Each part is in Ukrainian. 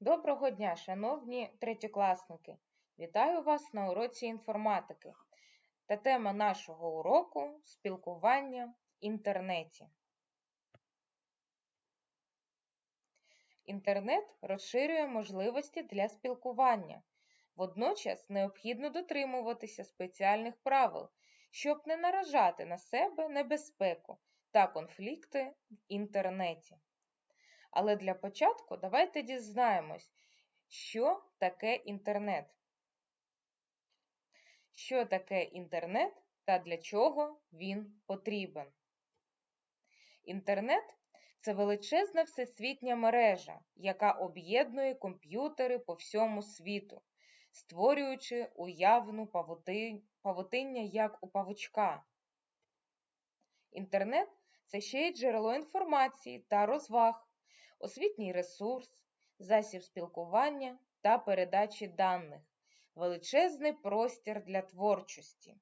Доброго дня, шановні третьокласники! Вітаю вас на уроці інформатики. Та тема нашого уроку спілкування в інтернеті. Інтернет розширює можливості для спілкування. Водночас необхідно дотримуватися спеціальних правил, щоб не наражати на себе небезпеку та конфлікти в інтернеті. Але для початку давайте дізнаємось, що таке інтернет. Що таке інтернет та для чого він потрібен? Інтернет це величезна всесвітня мережа, яка об'єднує комп'ютери по всьому світу, створюючи уявну павутиння як у павучка. Інтернет це ще й джерело інформації та розваг освітній ресурс, засіб спілкування та передачі даних, величезний простір для творчості.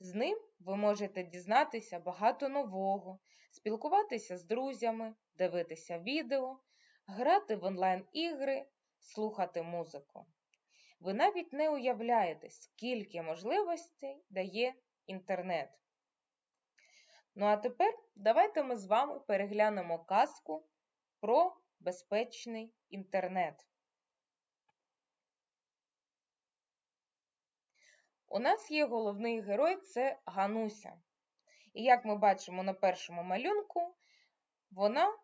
З ним ви можете дізнатися багато нового, спілкуватися з друзями, дивитися відео, грати в онлайн-ігри, слухати музику. Ви навіть не уявляєте, скільки можливостей дає інтернет. Ну а тепер давайте ми з вами переглянемо казку про безпечний інтернет. У нас є головний герой це Гануся. І як ми бачимо на першому малюнку, вона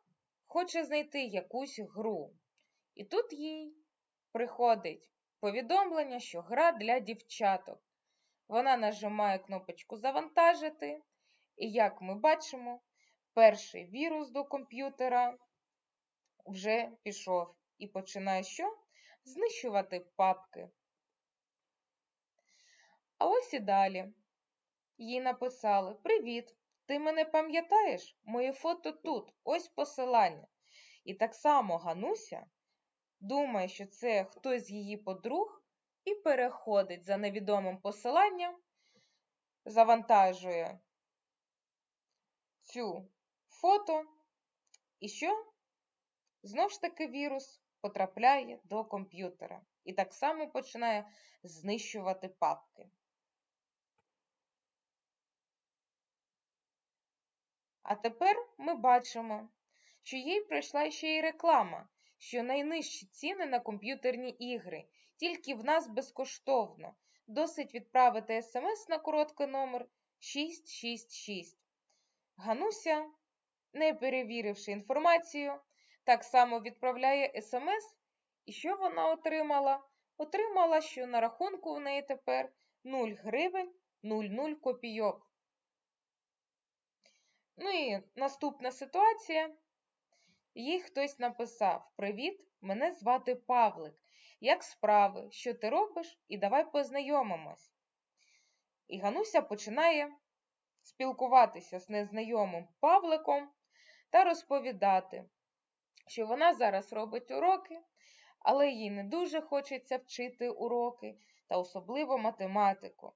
хоче знайти якусь гру. І тут їй приходить повідомлення, що гра для дівчаток. Вона нажимає кнопочку Завантажити, і як ми бачимо, перший вірус до комп'ютера вже пішов і починає що? Знищувати папки. А ось і далі. Їй написали: Привіт! Ти мене пам'ятаєш? Моє фото тут, ось посилання. І так само Гануся думає, що це хтось з її подруг, і переходить за невідомим посиланням, завантажує цю фото, і що? Знов ж таки вірус потрапляє до комп'ютера і так само починає знищувати папки. А тепер ми бачимо, що їй пройшла ще й реклама, що найнижчі ціни на комп'ютерні ігри, тільки в нас безкоштовно. Досить відправити смс на короткий номер 666. Гануся, не перевіривши інформацію, так само відправляє смс, і що вона отримала? Отримала, що на рахунку в неї тепер 0 гривень 00 копійок. Ну і наступна ситуація. Їй хтось написав: Привіт, мене звати Павлик. Як справи? Що ти робиш? І давай познайомимось. І Гануся починає спілкуватися з незнайомим Павликом та розповідати, що вона зараз робить уроки, але їй не дуже хочеться вчити уроки та особливо математику.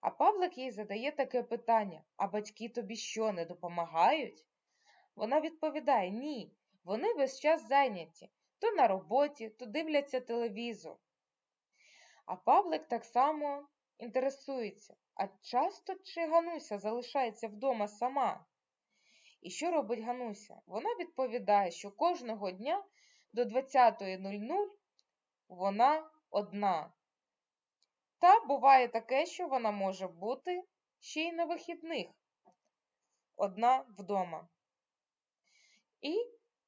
А Павлик їй задає таке питання: а батьки тобі що, не допомагають? Вона відповідає: ні, вони весь час зайняті, то на роботі, то дивляться телевізор. А Павлик так само інтересується, а часто чи Гануся залишається вдома сама? І що робить Гануся? Вона відповідає, що кожного дня до 20.00 вона одна. Та буває таке, що вона може бути ще й на вихідних, одна вдома. І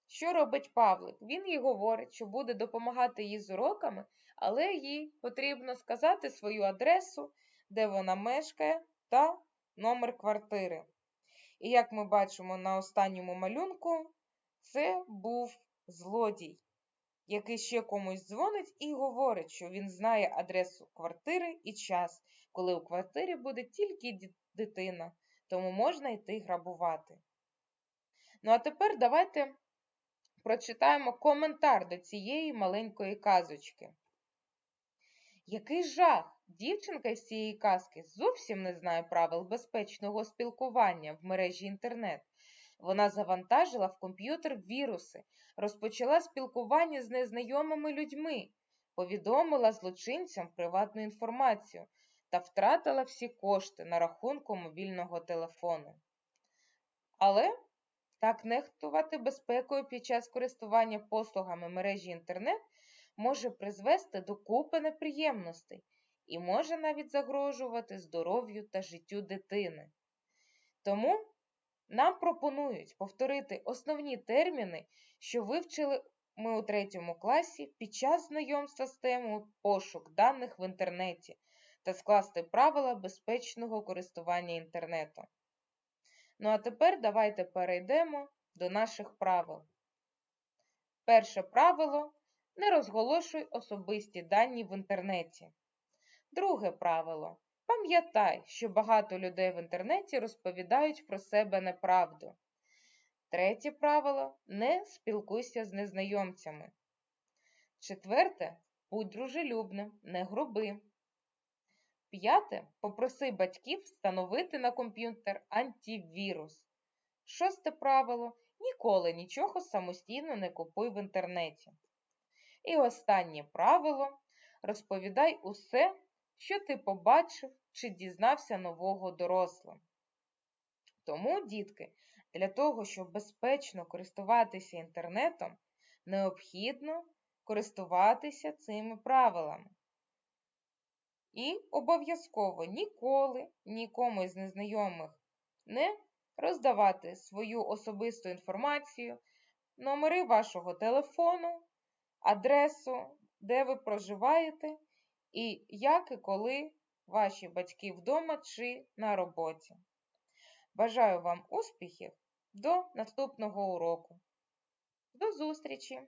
що робить Павлик? Він їй говорить, що буде допомагати їй з уроками, але їй потрібно сказати свою адресу, де вона мешкає, та номер квартири. І як ми бачимо на останньому малюнку, це був злодій, який ще комусь дзвонить і говорить, що він знає адресу квартири і час, коли у квартирі буде тільки дитина, тому можна йти грабувати. Ну, а тепер давайте прочитаємо коментар до цієї маленької казочки. Який жах! Дівчинка із цієї казки зовсім не знає правил безпечного спілкування в мережі інтернет. Вона завантажила в комп'ютер віруси, розпочала спілкування з незнайомими людьми, повідомила злочинцям приватну інформацію та втратила всі кошти на рахунку мобільного телефону. Але так нехтувати безпекою під час користування послугами мережі інтернет може призвести до купи неприємностей і може навіть загрожувати здоров'ю та життю дитини. Тому нам пропонують повторити основні терміни, що вивчили ми у третьому класі під час знайомства з темою пошук даних в інтернеті та скласти правила безпечного користування інтернетом. Ну а тепер давайте перейдемо до наших правил. Перше правило не розголошуй особисті дані в інтернеті. Друге правило. Пам'ятай, що багато людей в інтернеті розповідають про себе неправду. Третє правило не спілкуйся з незнайомцями. Четверте будь дружелюбним, не груби. П'яте попроси батьків встановити на комп'ютер антивірус. Шосте правило ніколи нічого самостійно не купуй в інтернеті. І останнє правило розповідай усе, що ти побачив чи дізнався нового дорослим. Тому, дітки, для того, щоб безпечно користуватися інтернетом, необхідно користуватися цими правилами. І обов'язково ніколи нікому з незнайомих не роздавати свою особисту інформацію, номери вашого телефону, адресу, де ви проживаєте, і як і коли ваші батьки вдома чи на роботі. Бажаю вам успіхів до наступного уроку. До зустрічі!